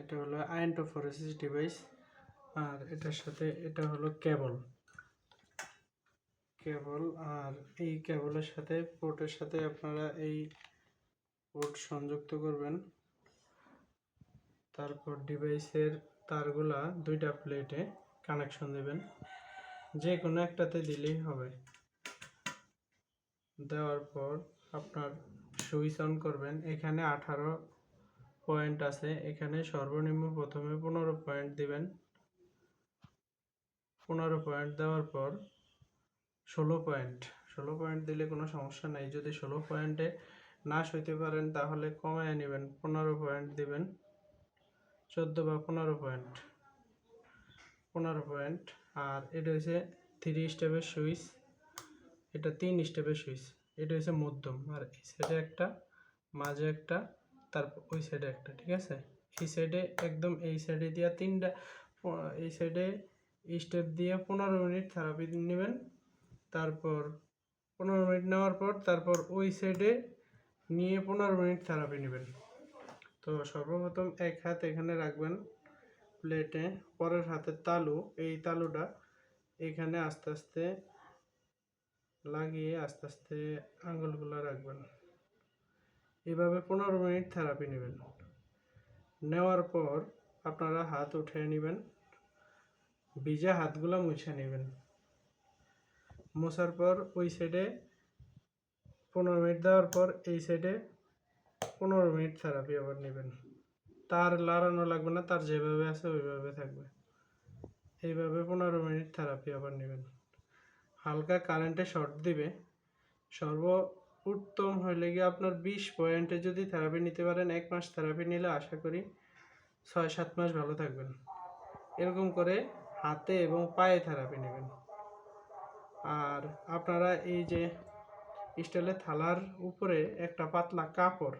এটা হলো আইনটোফোরেসিস ডিভাইস, আর এটার সাথে এটা হলো কেবল কেবল আর এই কেবলের সাথে পোর্টের সাথে আপনারা এই পোর্ট সংযুক্ত করবেন। তারপর ডিভাইসের তারগুলা দুইটা প্লেটে কানেকশন দেবেন। যে কোনো একটাতে দিলেই হবে। দেওয়ার পর আপনার সুইচ অন করবেন। এখানে আঠারো পয়েন্ট আছে, এখানে সর্বনিম্ন প্রথমে পনেরো পয়েন্ট দিবেন। পনেরো পয়েন্ট দেওয়ার পর ষোলো পয়েন্ট ষোলো পয়েন্ট দিলে কোনো সমস্যা নেই। যদি ষোলো পয়েন্টে না সইতে পারেন, তাহলে কমায় নেবেন, পনেরো পয়েন্ট দিবেন। চোদ্দ বা পনেরো পয়েন্ট পনেরো পয়েন্ট আর এটা হচ্ছে থ্রি স্টেপের সুইচ। এটা তিন স্টেপের সুইচ, এটা হচ্ছে মধ্যম। আর সাইডে একটা, মাঝে একটা তারপর ওই সাইডে একটা, ঠিক আছে? এই সাইডে একদম এই সাইডে দিয়া তিনটা এই সাইডে স্টেপ দিয়ে পনেরো মিনিট থেরাপি নেবেন। তারপর পনেরো মিনিট নেওয়ার পর তারপর ওই সাইডে নিয়ে পনেরো মিনিট থেরাপি নেবেন। তো সর্বপ্রথম এক হাত এখানে রাখবেন প্লেটে পরের হাতের তালু, এই তালুটা এখানে আস্তে আস্তে লাগিয়ে আস্তে আস্তে আঙুলগুলো রাখবেন। এভাবে পনেরো মিনিট থেরাপি নেবেন। নেওয়ার পর আপনারা হাত উঠে নেবেন, ভিজা হাতগুলো মুছে নেবেন। মোছার পর ওই সাইডে পনেরো মিনিট দেওয়ার পর এই সাইডে পনেরো মিনিট থেরাপি আবার নেবেন। তার লাড়ানো লাগবে না, তার যেভাবে আছে ওইভাবে থাকবে। এইভাবে পনেরো মিনিট থেরাপি আবার নেবেন। হালকা কারেন্টে শর্ট দিবে, সর্ব উত্তম হইলে গিয়ে আপনার বিশ পয়েন্টে যদি থেরাপি নিতে পারেন, এক মাস থেরাপি নিলে আশা করি ছয় সাত মাস ভালো থাকবেন। এরকম করে হাতে এবং পায়ে থেরাপি নেবেন। আর আপনারা এই যে স্টাইলের থালার উপরে একটা পাতলা কাপড়